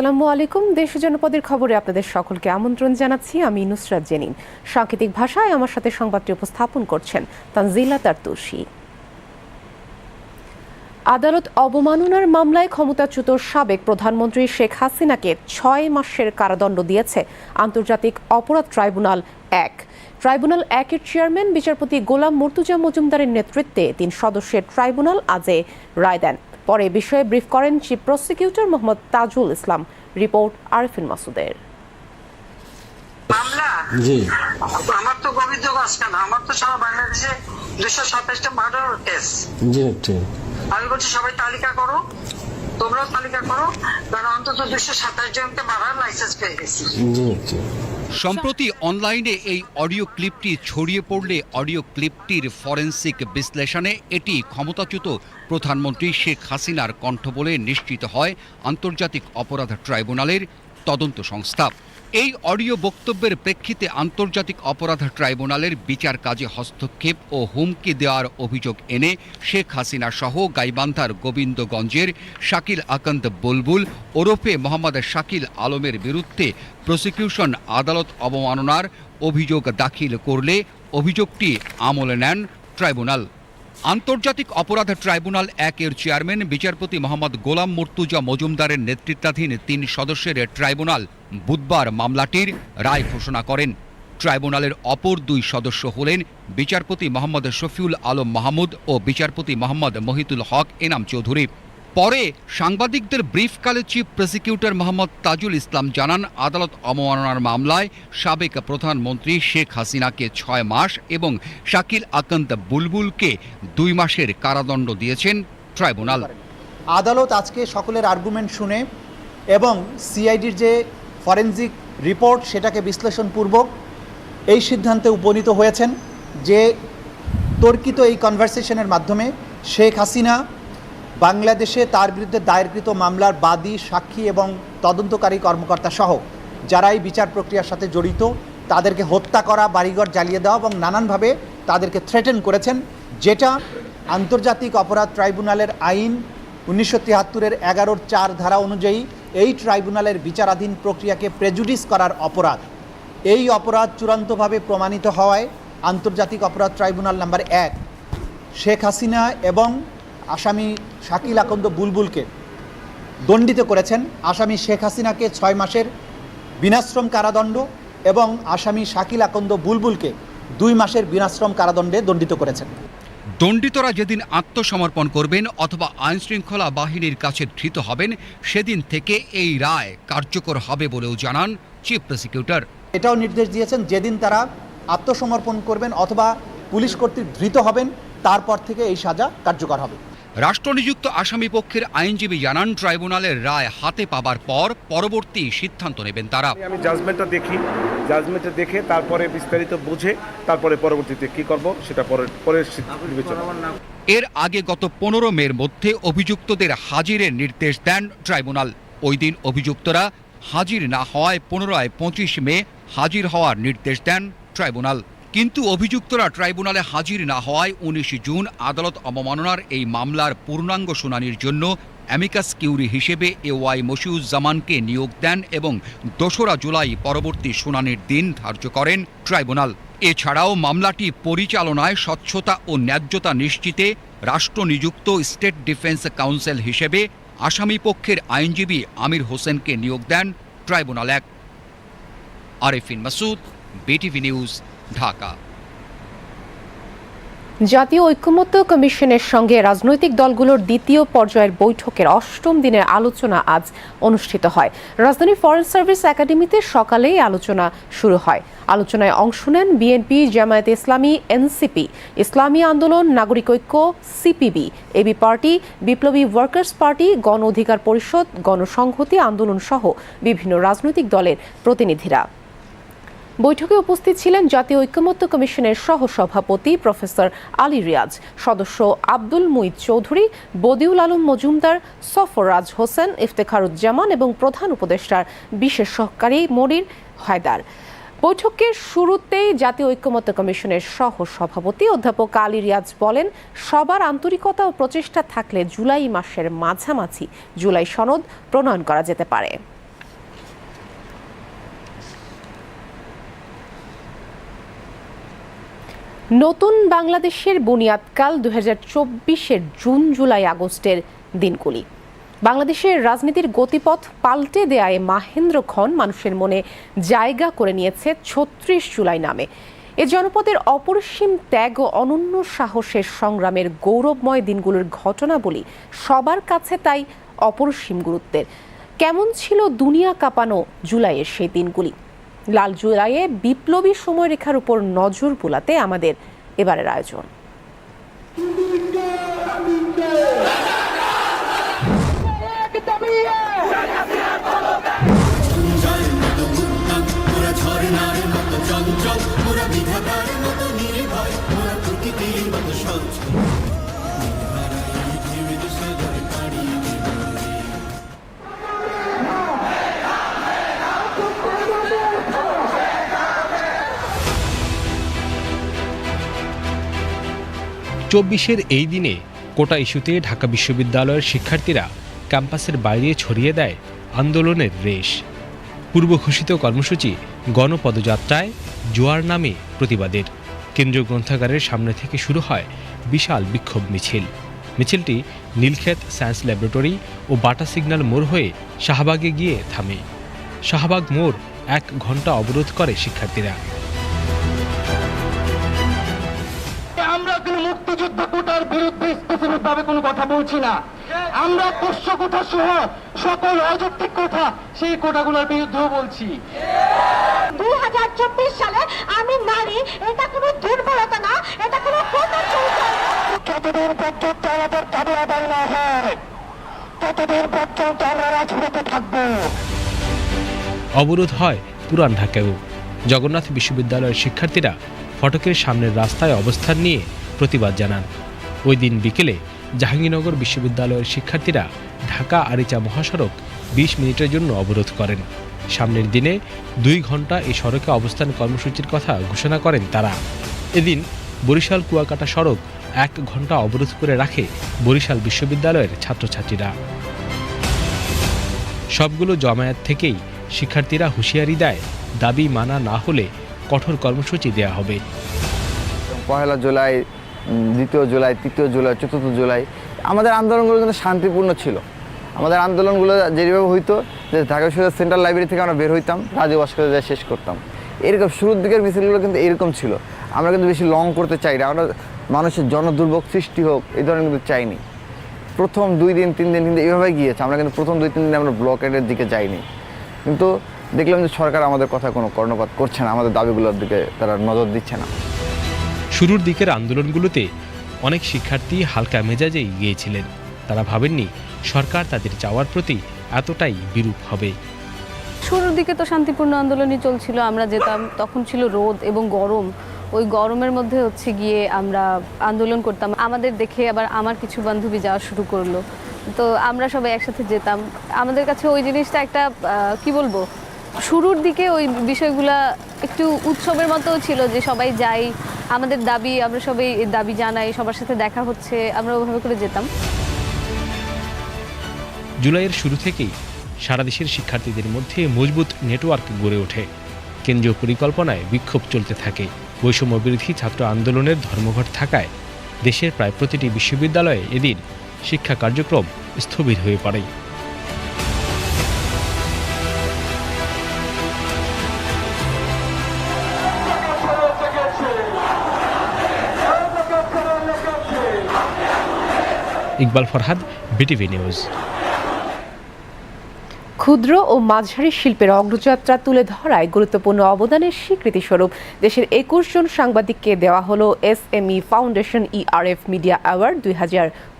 আসসালামু আলাইকুম। দেশ জনপদের খবরে আপনাদের সকলকে আমন্ত্রণ জানাচ্ছি। আমি নুসরাত জেনিন। সাংকেতিক ভাষায় আমার সাথে সংবাদটি উপস্থাপন করছেন তানজিলা তারতুষি আদালত অবমাননার মামলায় ক্ষমতাচ্যুত সাবেক প্রধানমন্ত্রী শেখ হাসিনাকে ছয় মাসের কারাদণ্ড দিয়েছে আন্তর্জাতিক অপরাধ ট্রাইব্যুনাল এক। ট্রাইব্যুনাল একের চেয়ারম্যান, বিচারপতি গোলাম মুর্তুজা মজুমদারের নেতৃত্বে তিন সদস্যের ট্রাইব্যুনাল আজে রায় দেন। পরে বিষয়ে ব্রিফ করেন chief prosecutor Mohammad Tajul Islam. Report Arifin মাসুদের। জি। আমার তো অভিযোগ আসছে না আমার তো সারা বাংলাদেশে দুশো সাতাশটা মার্ডার কেস জি আমি বলছি সবাই তালিকা করো। তোমরাও তালিকা করো। কারণ অন্তত দুশো সাতাশ জনকে মারার লাইসেন্স পেয়ে গেছি। জি ঠিক সম্প্রতি অনলাইনে এই অডিও ক্লিপটি ছড়িয়ে পড়লে অডিও ক্লিপটির ফরেন্সিক বিশ্লেষণে এটি ক্ষমতাচ্যুত প্রধানমন্ত্রী শেখ হাসিনার কণ্ঠ বলে নিশ্চিত হয় আন্তর্জাতিক অপরাধ ট্রাইব্যুনালের তদন্ত সংস্থা। এই অডিও বক্তব্যের প্রেক্ষিতে আন্তর্জাতিক অপরাধ ট্রাইব্যুনালের বিচার কাজে হস্তক্ষেপ ও হুমকি দেওয়ার অভিযোগ এনে শেখ হাসিনা সহ গাইবান্ধার গোবিন্দগঞ্জের শাকিল আকন্দ বুলবুল, ওরফে মোহাম্মদ শাকিল আলমের বিরুদ্ধে প্রসিকিউশন আদালত অবমাননার অভিযোগ দাখিল করলে অভিযোগটি আমলে নেন ট্রাইব্যুনাল। আন্তর্জাতিক অপরাধ ট্রাইব্যুনাল এক এর চেয়ারম্যান, বিচারপতি মোহাম্মদ গোলাম মর্তুজা মজুমদারের নেতৃত্বাধীন তিন সদস্যের ট্রাইব্যুনাল বুধবার মামলাটির রায় ঘোষণা করেন। ট্রাইব্যুনালের অপর দুই সদস্য হলেন বিচারপতি মোহাম্মদ শফিউল আলম মাহমুদ ও বিচারপতি মোহাম্মদ মহিতুল হক এনাম চৌধুরী। পরে সাংবাদিকদের ব্রিফকালে চিফ প্রসিকিউটর মোহাম্মদ তাজুল ইসলাম জানান, আদালত অবমাননার মামলায় সাবেক প্রধানমন্ত্রী শেখ হাসিনাকে ছয় মাস এবং শাকিল আকন্দ বুলবুলকে দুই মাসের কারাদণ্ড দিয়েছেন ট্রাইব্যুনাল। আদালত আজকে সকলের আর্গুমেন্ট শুনে এবং সিআইডির যে ফরেনজিক রিপোর্ট সেটাকে বিশ্লেষণপূর্বক এই সিদ্ধান্তে উপনীত হয়েছেন যে তর্কিত এই কনভারসেশনের মাধ্যমে শেখ হাসিনা বাংলাদেশে তার বিরুদ্ধে দায়েরকৃত মামলার বাদী, সাক্ষী এবং তদন্তকারী কর্মকর্তা সহ যারা এই বিচার প্রক্রিয়ার সাথে জড়িত, তাদেরকে হত্যা করা, বাড়িঘর জ্বালিয়ে দেওয়া এবং নানানভাবে তাদেরকে থ্রেটেন করেছেন, যেটা আন্তর্জাতিক অপরাধ ট্রাইব্যুনালের আইন উনিশশো তিয়াত্তরের এগারোর চার ধারা অনুযায়ী এই ট্রাইব্যুনালের বিচারাধীন প্রক্রিয়াকে প্রেজুডিস করার অপরাধ। এই অপরাধ চূড়ান্তভাবে প্রমাণিত হওয়ায় আন্তর্জাতিক অপরাধ ট্রাইব্যুনাল নাম্বার এক, শেখ হাসিনা এবং আসামি শাকিল আকন্দ বুলবুলকে দণ্ডিত করেছেন। আসামি শেখ হাসিনাকে ছয় মাসের বিনাশ্রম কারাদণ্ড এবং আসামি শাকিল আকন্দ বুলবুলকে দুই মাসের বিনাশ্রম কারাদণ্ডে দণ্ডিত করেছেন। দণ্ডিতরা যেদিন আত্মসমর্পণ করবেন অথবা আইনশৃঙ্খলা বাহিনীর কাছে ধৃত হবেন সেদিন থেকে এই রায় কার্যকর হবে বলেও জানান চিফ প্রসিকিউটর। এটাও নির্দেশ দিয়েছেন যেদিন তারা আত্মসমর্পণ করবেন অথবা পুলিশ কর্তৃক ধৃত হবেন তারপর থেকে এই সাজা কার্যকর হবে। রাষ্ট্রনিযুক্ত আসামি পক্ষের আইনজীবী জানান ট্রাইব্যুনালের রায় হাতে পাবার পর পরবর্তী সিদ্ধান্ত নেবেন তারা। আমি জাজমেন্টটা দেখি জাজমেন্টটা দেখে তারপরে বিস্তারিত বুঝে তারপরে পরবর্তীতে কি করব সেটা পরে পরের সিদ্ধান্ত বিবেচনা। এর আগে গত পনেরো মের মধ্যে অভিযুক্তদের হাজিরের নির্দেশ দেন ট্রাইব্যুনাল। ওই দিন অভিযুক্তরা হাজির না হওয়ায় পুনরায় পঁচিশ মে হাজির হওয়ার নির্দেশ দেন ট্রাইব্যুনাল। কিন্তু অভিযুক্তরা ট্রাইব্যুনালে হাজির না হওয়ায় উনিশ জুন আদালত অবমাননার এই মামলার পূর্ণাঙ্গ শুনানির জন্য অ্যামিকাস কিউরি হিসেবে এ ওয়াই মশিউজ্জামানকে নিয়োগ দেন এবং দোসরা জুলাই পরবর্তী শুনানির দিন ধার্য করেন ট্রাইব্যুনাল। এছাড়াও মামলাটি পরিচালনায় স্বচ্ছতা ও ন্যায্যতা নিশ্চিতে রাষ্ট্রনিযুক্ত স্টেট ডিফেন্স কাউন্সিল হিসেবে আসামি পক্ষের আইনজীবী আমির হোসেনকে নিয়োগ দেন ট্রাইব্যুনাল এক। Arefin Masud, BTV news Dhaka. জাতীয় ঐক্যমত্য কমিশনের সঙ্গে রাজনৈতিক দলগুলোর দ্বিতীয় পর্যায়ের বৈঠকের অষ্টম দিনের আলোচনা আজ অনুষ্ঠিত হয়। রাজধানী ফরেন সার্ভিস একাডেমিতে সকালেই আলোচনা শুরু হয়। আলোচনায় অংশ নেন বিএনপি, জামায়াত ইসলামী, এনসিপি, ইসলামী আন্দোলন, নাগরিক ঐক্য, সিপিবি এবি পার্টি, বিপ্লবী ওয়ার্কার্স পার্টি, গণ অধিকার পরিষদ, গণসংহতি আন্দোলন সহ বিভিন্ন রাজনৈতিক দলের প্রতিনিধিরা। বৈঠকে উপস্থিত ছিলেন জাতীয় ঐক্যমত্য কমিশনের সহ সভাপতি প্রফেসর আলী রিয়াজ, সদস্য আব্দুল মুইদ চৌধুরী, বদিউল আলম মজুমদার, সফররাজ হোসেন, ইফতেখারুজ্জামান এবং প্রধান উপদেষ্টার বিশেষ সহকারী মনির হায়দার। বৈঠকের শুরুতেই জাতীয় ঐক্যমত্য কমিশনের সহ সভাপতি অধ্যাপক আলী রিয়াজ বলেন, সবার আন্তরিকতা ও প্রচেষ্টা থাকলে জুলাই মাসের মাঝামাঝি জুলাই সনদ প্রণয়ন করা যেতে পারে। নতুন বাংলাদেশের বুনিয়াদকাল দু হাজার চব্বিশের জুন, জুলাই, আগস্টের দিনগুলি। বাংলাদেশের রাজনীতির গতিপথ পাল্টে দেয়ায় মাহেন্দ্র খন মানুষের মনে জায়গা করে নিয়েছে ছত্রিশ জুলাই নামে। এ জনপদের অপরিসীম ত্যাগ ও অনন্য সাহসের সংগ্রামের গৌরবময় দিনগুলোর ঘটনাবলী সবার কাছে তাই অপরিসীম গুরুত্বের। কেমন ছিল দুনিয়া কাঁপানো জুলাইয়ের সেই দিনগুলি? লাল জুলাইয়ে বিপ্লবী সময়রেখার উপর নজর বোলাতে আমাদের এবারের আয়োজন। চব্বিশের এই দিনে কোটা ইস্যুতে ঢাকা বিশ্ববিদ্যালয়ের শিক্ষার্থীরা ক্যাম্পাসের বাইরে ছড়িয়ে দেয় আন্দোলনের রেশ। পূর্ব ঘোষিত কর্মসূচি গণপদযাত্রায় জোয়ার নামে প্রতিবাদের। কেন্দ্রীয় গ্রন্থাগারের সামনে থেকে শুরু হয় বিশাল বিক্ষোভ মিছিল। মিছিলটি নীলক্ষেত সায়েন্স ল্যাবরেটরি ও বাটা সিগন্যাল মোড় হয়ে শাহবাগে গিয়ে থামে। শাহবাগ মোড় এক ঘণ্টা অবরোধ করে শিক্ষার্থীরা। বিরুদ্ধে ভাবে কোনো কথা বলছি না। আমরা পোষ্য কোটা সহ সকল অযৌক্তিক কথা সেই কোটাগুলোর বিরুদ্ধেও বলছি। দুই হাজার চব্বিশ সালে আমি নারী এটা কোনো দুর্বলতা না এটা কোনো যতদিন পর্যন্ত আমাদের দাবি আদায় না হয় ততদিন পর্যন্ত আমরা রাজনীতিতে থাকব। অবরোধ হয় পুরান ঢাকায়ও জগন্নাথ বিশ্ববিদ্যালয়ের শিক্ষার্থীরা ফটকের সামনের রাস্তায় অবস্থান নিয়ে প্রতিবাদ জানান। ওই দিন বিকেলে জাহাঙ্গীরনগর বিশ্ববিদ্যালয়ের শিক্ষার্থীরা ঢাকা আরিচা মহাসড়ক বিশ মিনিটের জন্য অবরোধ করেন। সামনের দিনে দুই ঘণ্টা এই সড়কে অবস্থান কর্মসূচির কথা ঘোষণা করেন তারা। এদিন বরিশাল কুয়াকাটা সড়ক এক ঘণ্টা অবরোধ করে রাখে বরিশাল বিশ্ববিদ্যালয়ের ছাত্রছাত্রীরা। সবগুলো জমায়েত থেকেই শিক্ষার্থীরা হুঁশিয়ারি দেয়, দাবি মানা না হলে কঠোর কর্মসূচি দেয়া হবে। পহেলা জুলাই দ্বিতীয় জুলাই, তৃতীয় জুলাই, চতুর্থ জুলাই, আমাদের আন্দোলনগুলো কিন্তু শান্তিপূর্ণ ছিল। আমাদের আন্দোলনগুলো যেভাবে হইতো, যে ঢাকা বিশ্ববিদ্যালয় সেন্ট্রাল লাইব্রেরি থেকে আমরা বের হইতাম, রাজীব ভাস্কর যায় শেষ করতাম। এরকম শুরুর দিকের মিছিলগুলো কিন্তু এরকম ছিল। আমরা কিন্তু বেশি লং করতে চাই না। আমরা মানুষের জনদুর্ভোগ সৃষ্টি হোক, এই ধরনের কিন্তু চাইনি। প্রথম দুই দিন, তিন দিন কিন্তু এভাবে গিয়েছে। আমরা কিন্তু প্রথম দুই, তিন দিন আমরা ব্লকেটের দিকে যাইনি। কিন্তু দেখলাম যে সরকার আমাদের কথা কোনো কর্ণপাত করছে না। আমাদের দাবিগুলোর দিকে তারা নজর দিচ্ছে না। শুরুর দিকের আন্দোলনগুলোতে অনেক শিক্ষার্থী হালকা মেজাজেই গিয়েছিলেন তারা ভাবেননি সরকার তাদের চাওয়ার প্রতি এতটাই বিরূপ হবে। শুরুর দিকে তো শান্তিপূর্ণ আন্দোলনই চলছিল, আমরা যেতাম, তখন ছিল রোদ এবং গরম। ওই গরমের মধ্যে হচ্ছে গিয়ে আমরা আন্দোলন করতাম। আমাদের দেখে আবার আমার কিছু বান্ধবী যাওয়া শুরু করল। তো আমরা সবাই একসাথে যেতাম। আমাদের কাছে ওই জিনিসটা একটা কি বলব? শুরুর দিকে ওই বিষয়গুলা একটু উৎসবের মতো ছিল যে সবাই যাই আমাদের দাবি, আমরা সবাই দাবি জানাই, সবার সাথে দেখা হচ্ছে, আমরা ওভাবে করে যেতাম। জুলাইয়ের শুরু থেকেই সারা দেশের শিক্ষার্থীদের মধ্যে মজবুত নেটওয়ার্ক গড়ে ওঠে। কেন্দ্রীয় পরিকল্পনায় বিক্ষোভ চলতে থাকে। বৈষম্য বিরোধী ছাত্র আন্দোলনের ধর্মঘট থাকায় দেশের প্রায় প্রতিটি বিশ্ববিদ্যালয়ে এদিন শিক্ষা কার্যক্রম স্থবির হয়ে পড়ে। Iqbal Farhad, BTV news. ক্ষুদ্র ও মাঝারি শিল্পের অগ্রযাত্রা তুলে ধরায় গুরুত্বপূর্ণ অবদানের স্বীকৃতি স্বরূপ দেশের একুশ জন সাংবাদিককে দেওয়া হল S M E foundation ERF media award দুই হাজার পঁচিশ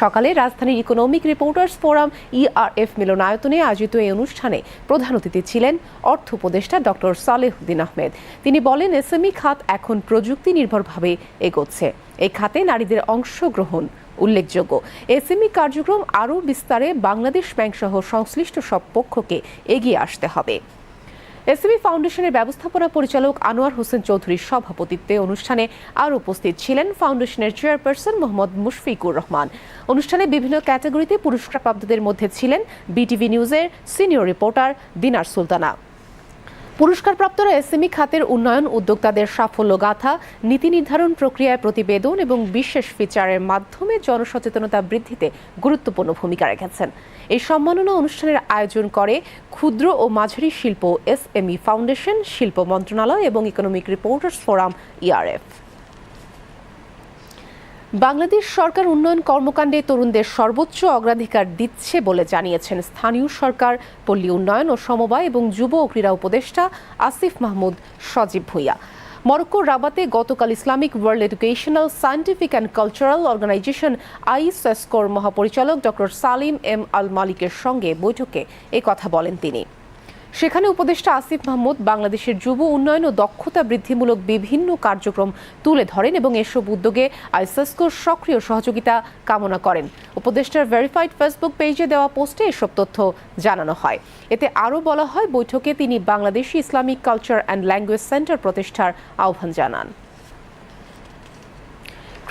সকালে রাজধানীর ইকোনমিক রিপোর্টার্স ফোরাম ইআরএফ মিলনায়তনে আয়োজিত এই অনুষ্ঠানে প্রধান অতিথি ছিলেন অর্থ উপদেষ্টা ডক্টর সালেহুদ্দিন আহমেদ। তিনি বলেন এসএমই খাত এখন প্রযুক্তি নির্ভরভাবে এগোচ্ছে। এই খাতে নারীদের অংশগ্রহণ উল্লেখযোগ্য। এসএমই কার্যক্রম আরও বিস্তারে বাংলাদেশ ব্যাংক সহ সংশ্লিষ্ট সব পক্ষকে এগিয়ে আসতে হবে। এসএমই ফাউন্ডেশনের ব্যবস্থাপনা পরিচালক আনোয়ার হোসেন চৌধুরীর সভাপতিত্বে অনুষ্ঠানে আর উপস্থিত ছিলেন ফাউন্ডেশনের চেয়ারপারসন মোহাম্মদ মুশফিকুর রহমান। অনুষ্ঠানে বিভিন্ন ক্যাটাগরিতে পুরস্কারপ্রাপ্তদের মধ্যে ছিলেন বিটিভি নিউজের সিনিয়র রিপোর্টার দিনার সুলতানা। পুরস্কারপ্রাপ্তরা এসএমই খাতের উন্নয়ন উদ্যোক্তাদের সাফল্য গাথা নীতি নির্ধারণ প্রক্রিয়ায় প্রতিবেদন এবং বিশেষ ফিচারের মাধ্যমে জনসচেতনতা বৃদ্ধিতে গুরুত্বপূর্ণ ভূমিকা রেখেছেন। এই সম্মাননা অনুষ্ঠানের আয়োজন করে ক্ষুদ্র ও মাঝারি শিল্প এসএমই ফাউন্ডেশন, শিল্প মন্ত্রণালয় এবং economic reporters forum, ERF. Bangladesh সরকার উন্নয়ন কর্মকাণ্ডে তরুণদের সর্বোচ্চ অগ্রাধিকার দিচ্ছে বলে জানিয়েছেন স্থানীয় সরকার, পল্লী উন্নয়ন ও সমবায় এবং যুব ও ক্রীড়া উপদেষ্টা আসিফ মাহমুদ সজীব ভুইয়া। মরক্কোর রাবাতে গতকাল Islamic world educational, scientific and cultural organisation আইসেসকোর মহাপরিচালক ডক্টর সালিম এম আল মালিকের সঙ্গে বৈঠকে কথা বলেন তিনি। সেখানে উপদেষ্টা আসিফ মাহমুদ বাংলাদেশের যুব উন্নয়ন ও দক্ষতা বৃদ্ধিমূলক বিভিন্ন কার্যক্রম তুলে ধরেন এবং এসব উদ্যোগে আইসেসকোর সক্রিয় সহযোগিতা কামনা করেন। উপদেষ্টার ভেরিফাইড ফেসবুক পেজে দেওয়া পোস্টে এসব তথ্য জানানো হয়। এতে আরও বলা হয়, বৈঠকে তিনি Bangladeshi Islamic culture and language centre প্রতিষ্ঠার আহ্বান জানান।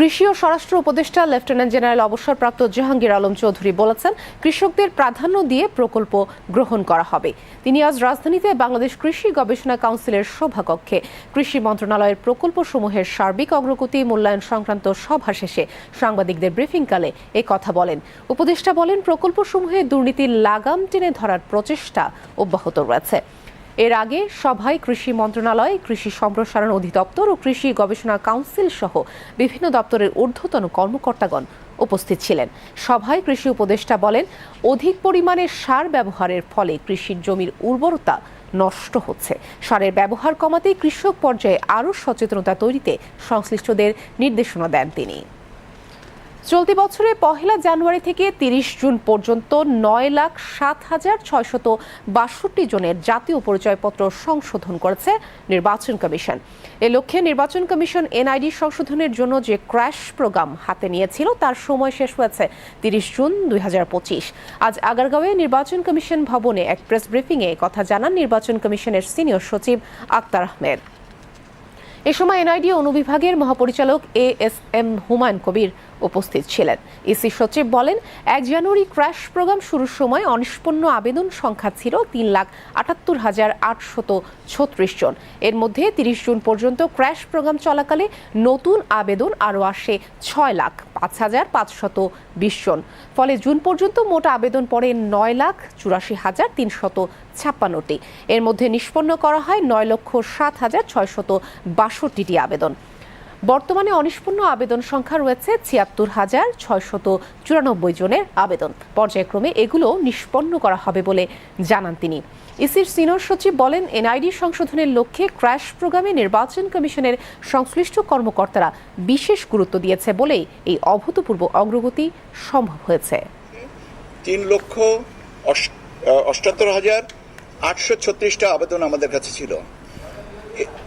কৃষি ও স্বরাষ্ট্র উপদেষ্টা, লেফটেন্যান্ট জেনারেল অবসরপ্রাপ্ত জাহাঙ্গীর আলম চৌধুরী বলেছেন, কৃষকদের প্রাধান্য দিয়ে প্রকল্প গ্রহণ করা হবে। তিনি আজ রাজধানীতে বাংলাদেশ কৃষি গবেষণা কাউন্সিলের সভাকক্ষে কৃষি মন্ত্রণালয়ের প্রকল্পসমূহের সার্বিক অগ্রগতি, মূল্যায়ন সংক্রান্ত সভা শেষে সাংবাদিকদের ব্রিফিংকালে এ কথা বলেন। উপদেষ্টা বলেন, প্রকল্পসমূহে দুর্নীতির লাগাম টেনে ধরার প্রচেষ্টা অব্যাহত রয়েছে। এর আগে সভায় কৃষি মন্ত্রণালয়, কৃষি সম্প্রসারণ অধিদপ্তর ও কৃষি গবেষণা কাউন্সিল সহ বিভিন্ন দপ্তরের ঊর্ধ্বতন কর্মকর্তাগণ উপস্থিত ছিলেন। সভায় কৃষি উপদেষ্টা বলেন, অধিক পরিমাণে সার ব্যবহারের ফলে কৃষির জমির উর্বরতা নষ্ট হচ্ছে। সারের ব্যবহার কমাতে কৃষক পর্যায়ে আরও সচেতনতা তৈরিতে সংশ্লিষ্টদের নির্দেশনা দেন তিনি। চলতি বছরে পহেলা জানুয়ারি থেকে তিরিশ জুন পর্যন্ত নয় লাখ সাত হাজার ছয়শত বাষট্টি জনের জাতীয় পরিচয়পত্র সংশোধন করেছে নির্বাচন কমিশন। এ লক্ষ্যে নির্বাচন কমিশন এনআইডি সংশোধনের জন্য যে ক্র্যাশ প্রোগ্রাম হাতে নিয়েছিল, তার সময় শেষ হয়েছে তিরিশ জুন দুই হাজার পঁচিশ। আজ আগারগাঁওয়ে নির্বাচন কমিশন ভবনে এক প্রেস ব্রিফিংয়ে কথা জানান নির্বাচন কমিশনের সিনিয়র সচিব আক্তার আহমেদ। এ সময় এনআইডি অনুবিভাগের মহাপরিচালক A S M Humayun Kabir উপস্থিত ছিলেন। ইসি সচিব বলেন, এক জানুয়ারি ক্র্যাশ প্রোগ্রাম শুরুর সময় অনিষ্পন্ন আবেদন সংখ্যা ছিল তিন লাখ আটাত্তর হাজার আটশত ছত্রিশ জন। এর মধ্যে তিরিশ জুন পর্যন্ত ক্র্যাশ প্রোগ্রাম চলাকালে নতুন আবেদন আরও আসে ছয় লাখ পাঁচ হাজার পাঁচশত বিশ জন। ফলে জুন পর্যন্ত মোট আবেদন পড়ে নয় লাখ চুরাশি হাজার তিনশত ছাপ্পান্নটি। এর মধ্যে নিষ্পন্ন করা হয় নয় লক্ষ সাত হাজার ছয়শত বাষট্টিটি আবেদন। বর্তমানে অনিষ্পন্ন আবেদন সংখ্যা রয়েছে ছিয়াত্তর হাজার ছয়শত চুরানব্বই জনের আবেদন। পর্যায়ক্রমে এগুলো নিষ্পন্ন করা হবে বলে জানান তিনি। ইসির সিনিয়র সচিব বলেন, এনআইডি সংশোধনের লক্ষ্যে ক্র্যাশ প্রোগ্রামে নির্বাচন কমিশনের সংশ্লিষ্ট কর্মকর্তারা বিশেষ গুরুত্ব দিয়েছে বলেই এই অভূতপূর্ব অগ্রগতি সম্ভব হয়েছে। তিন লক্ষ অষ্টাত্তর হাজার আটশো ছত্রিশটা আবেদন আমাদের কাছে ছিল।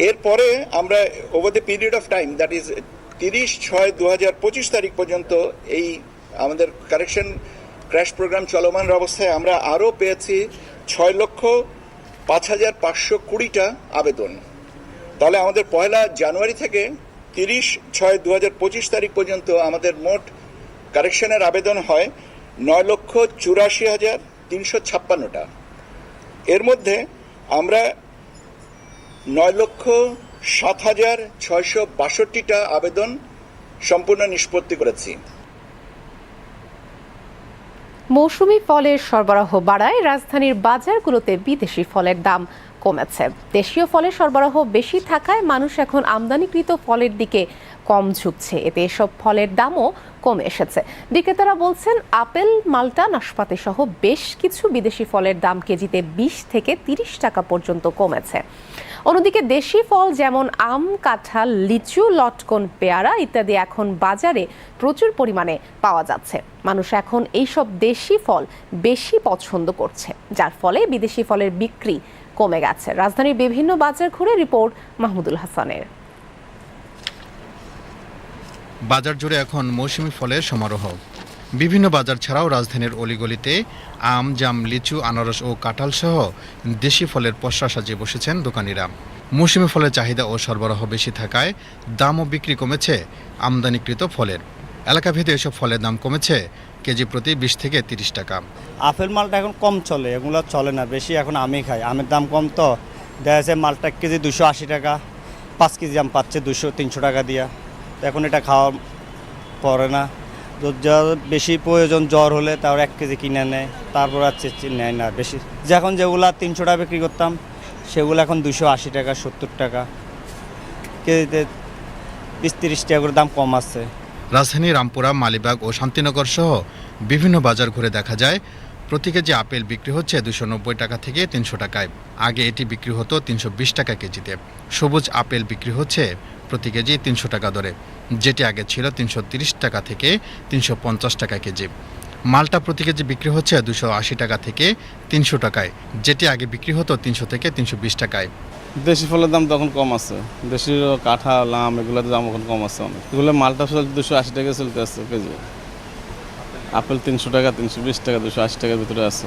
এরপরে আমরা over the period of time that is তিরিশ ছয় দু হাজার পঁচিশ তারিখ পর্যন্ত এই আমাদের কারেকশন ক্র্যাশ প্রোগ্রাম চলমান অবস্থায় আমরা আরও পেয়েছি ছয় লক্ষ পাঁচ হাজার পাঁচশো কুড়িটা আবেদন। তাহলে আমাদের পয়লা জানুয়ারি থেকে তিরিশ ছয় দু হাজার পঁচিশ তারিখ পর্যন্ত আমাদের মোট কারেকশনের আবেদন হয় নয় লক্ষ চুরাশি হাজার তিনশো ছাপ্পান্নটা। এর মধ্যে আমরা নয় লক্ষ সাত হাজার ছয়শো বাষট্টিটা আবেদন সম্পূর্ণ নিষ্পত্তি করেছি। মৌসুমি ফলের সরবরাহ বাড়ায় রাজধানীর বাজারগুলোতে বিদেশি ফলের দাম কমেছে। দেশীয় ফলের সরবরাহ বেশি থাকায় মানুষ এখন আমদানিকৃত ফলের দিকে কম ঝুঁকছে। এতে এসব ফলের দামও কমে এসেছে। বিক্রেতারা বলছেন, আপেল, মাল্টা, নাশপাতি সহ বেশ কিছু বিদেশি ফলের দাম কেজিতে বিশ থেকে তিরিশ টাকা পর্যন্ত কমেছে। অন্যদিকে দেশি ফল যেমন আম, কাঁঠাল, লিচু, লটকন, পেয়ারা ইত্যাদি এখন বাজারে প্রচুর পরিমাণে পাওয়া যাচ্ছে। মানুষ এখন এইসব দেশি ফল বেশি পছন্দ করছে, যার ফলে বিদেশি ফলের বিক্রি কমে গেছে। রাজধানীর বিভিন্ন বাজার ঘুরে রিপোর্ট মাহমুদুল হাসানের। বাজার জুড়ে এখন মৌসুমি ফলের সমারোহ। বিভিন্ন বাজার ছাড়াও রাজধানীর অলিগলিতে আম, জাম, লিচু, আনারস ও কাঁঠাল সহ দেশি ফলের পসরা সাজিয়ে বসেছেন দোকানিরা। মৌসুমি ফলের চাহিদা ও সরবরাহ বেশি থাকায় দামও বিক্রি কমেছে আমদানিকৃত ফলের। এলাকাভেদে এসব ফলের দাম কমেছে কেজি প্রতি বিশ থেকে তিরিশ টাকা। আপেল মালটা এখন কম চলে, এগুলো চলে না, বেশি এখন আমি খাই। আমের দাম কম তো, দেখা যাচ্ছে মালটা এক কেজি দুশো আশি টাকা, পাঁচ কেজি আম পাচ্ছে দুশো, তিনশো টাকা দিয়া। এখন এটা খাওয়া পড়ে না। তো যা বেশি প্রয়োজন জ্বর হলে তাও এক কেজি কিনে নেয়, তারপর চি- নেয় না। বেশি, যখন যেগুলা তিনশো টাকা বিক্রি করতাম, সেগুলো এখন দুশো আশি টাকা, সত্তর টাকা। কেজিতে বিশ তিরিশ টাকা করে দাম কম আছে। রাজধানী রামপুরা, মালিবাগ ও শান্তিনগর সহ বিভিন্ন বাজার ঘুরে দেখা যায়, প্রতি কেজি আপেল বিক্রি হচ্ছে দুশো নব্বই টাকা থেকে তিনশো টাকায়। আগে এটি বিক্রি হতো তিনশো বিশ টাকা কেজিতে। সবুজ আপেল বিক্রি হচ্ছে প্রতি কেজি তিনশো টাকা দরে। যেটি আগে ছিল তিনশো টাকা থেকে তিনশো পঞ্চাশ টাকা কেজি। মালটা প্রতি কেজি বিক্রি হচ্ছে দুশো আশি টাকা থেকে তিনশো টাকায়। যেটি আগে বিক্রি হতো তিনশো থেকে তিনশো বিশ টাকায়। দেশি ফলের দাম তখন কম আছে। দেশি কাঁঠাল, আম এগুলোর দাম এখন কম আছে অনেক। এগুলো মালটা ফল দুশো আশি টাকা চলতে আছে কেজি। আপেল তিনশো টাকা, তিনশো বিশ টাকা, দুশো আশি টাকার ভিতরে আছে।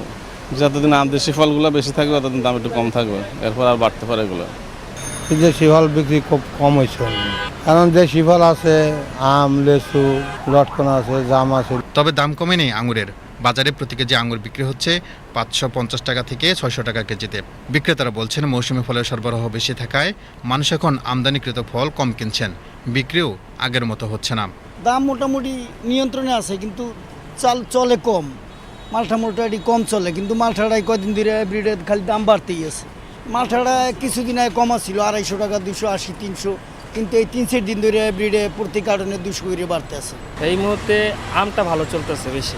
যতদিন দেশি ফলগুলো বেশি থাকবে, ততদিন দাম একটু কম থাকবে। এরপর আর বাড়তে পারে এগুলো। দেশি ফল বিক্রি খুব কম হয়েছে। কারণ দেশি ফল আছে আম লেচু লটকন আছে জাম আছে। তবে দাম কমে নেই আঙুরের। বাজারে প্রতি কেজি আঙুর বিক্রি হচ্ছে পাঁচশো পঞ্চাশ টাকা থেকে ছয়শো টাকা কেজিতে। বিক্রেতারা বলছেন মৌসুমি ফলের সরবরাহ বেশি থাকায় মানুষ এখন আমদানিকৃত ফল কম কিনছেন। বিক্রিও আগের মতো হচ্ছে না। দাম মোটামুটি নিয়ন্ত্রণে আছে কিন্তু চাল চলে কম। মালটা মোটামুটি কম চলে কিন্তু মালটাটাই কদিন ধরে এভরিডে খালি দাম বাড়তেই আছে। মালটাটা কিছুদিন আগে কমা ছিল আড়াইশো টাকা দুশো আশি তিনশো। কিন্তু এই তিন চার দিন ধরে এভরিডে প্রতি কার্টনে দুশো করে বাড়তে আছে। এই মুহূর্তে আমটা ভালো চলতেছে বেশি।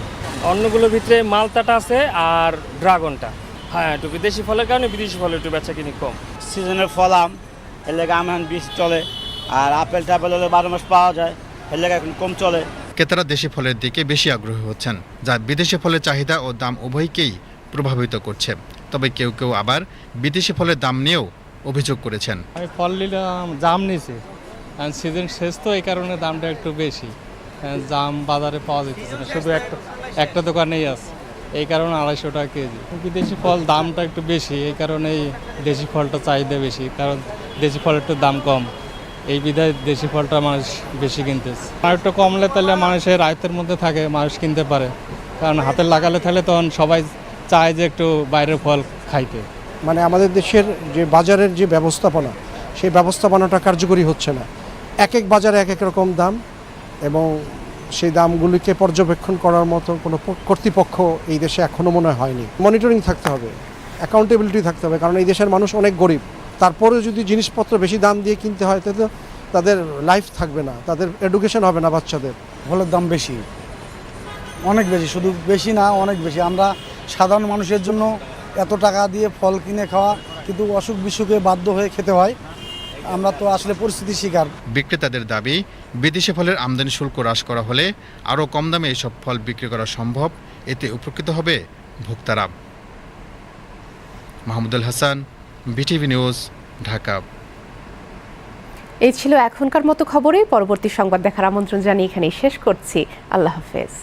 অন্যগুলোর ভিতরে মালতাটা আছে আর ড্রাগনটা হ্যাঁ একটু বিদেশি ফলের কারণে বিদেশি ফলের একটু বেচা কিনি কম। সিজনের ফল আম এর লেগে আম এখন বেশি চলে। আর আপেল টাপেল হলে বারো মাস পাওয়া যায় এর লেগে এখন কম চলে। ক্রেতারা দেশি ফলের দিকে বেশি আগ্রহী হচ্ছেন যা বিদেশি ফলের চাহিদা ও দাম উভয়কেই প্রভাবিত করছে। তবে কেউ কেউ আবার বিদেশি ফলের দাম নিয়েও অভিযোগ করেছেন। আমি ফল নিলাম, জাম কারণ সিজন শেষ তো, এই কারণে দামটা একটু বেশি। জাম বাজারে পাওয়া যেতেছে না, শুধু একটা একটা দোকানেই আছে। এই কারণে আড়াইশো টাকা কেজি। বিদেশি ফল দামটা একটু বেশি, এই কারণেই দেশি ফলটা চাহিদা বেশি, কারণ দেশি ফলের একটু দাম কম। এই বিধায় দেশি ফলটা মানুষ বেশি কিনতেছে। আর একটু কমলে তাহলে মানুষের আয়ত্তের মধ্যে থাকে, মানুষ কিনতে পারে। কারণ হাতে লাগালে তাহলে তখন সবাই চায় যে একটু বাইরের ফল খাইতে। মানে আমাদের দেশের যে বাজারের যে ব্যবস্থাপনা সেই ব্যবস্থাপনাটা কার্যকরী হচ্ছে না। এক এক বাজারে এক এক রকম দাম এবং সেই দামগুলিকে পর্যবেক্ষণ করার মতো কোনো কর্তৃপক্ষ এই দেশে এখনও মনে হয়নি। মনিটরিং থাকতে হবে অ্যাকাউন্টেবিলিটি থাকতে হবে কারণ এই দেশের মানুষ অনেক গরিব। তারপরেও যদি জিনিসপত্র বেশি দাম দিয়ে কিনতে হয় তাহলে তো তাদের লাইফ থাকবে না তাদের এডুকেশন হবে না বাচ্চাদের। ফলের দাম বেশি অনেক বেশি শুধু বেশি না অনেক বেশি। আমরা সাধারণ মানুষের জন্য এত টাকা দিয়ে ফল কিনে খাওয়া কিন্তু অসুখ বিসুখে বাধ্য হয়ে খেতে হয়। আমরা তো আসলে পরিস্থিতি শিকার। বিক্রেতাদের দাবি বিদেশি ফলের আমদানি শুল্ক হ্রাস করা হলে আরও কম দামে এসব ফল বিক্রি করা সম্ভব এতে উপকৃত হবে ভোক্তারা। Mahmudul Hasan BTV news Dhaka. এই ছিল এখনকার মতো খবরে পরবর্তী সংবাদ দেখার আমন্ত্রণ জানিয়ে এখানেই শেষ করছি। আল্লাহ হাফেজ।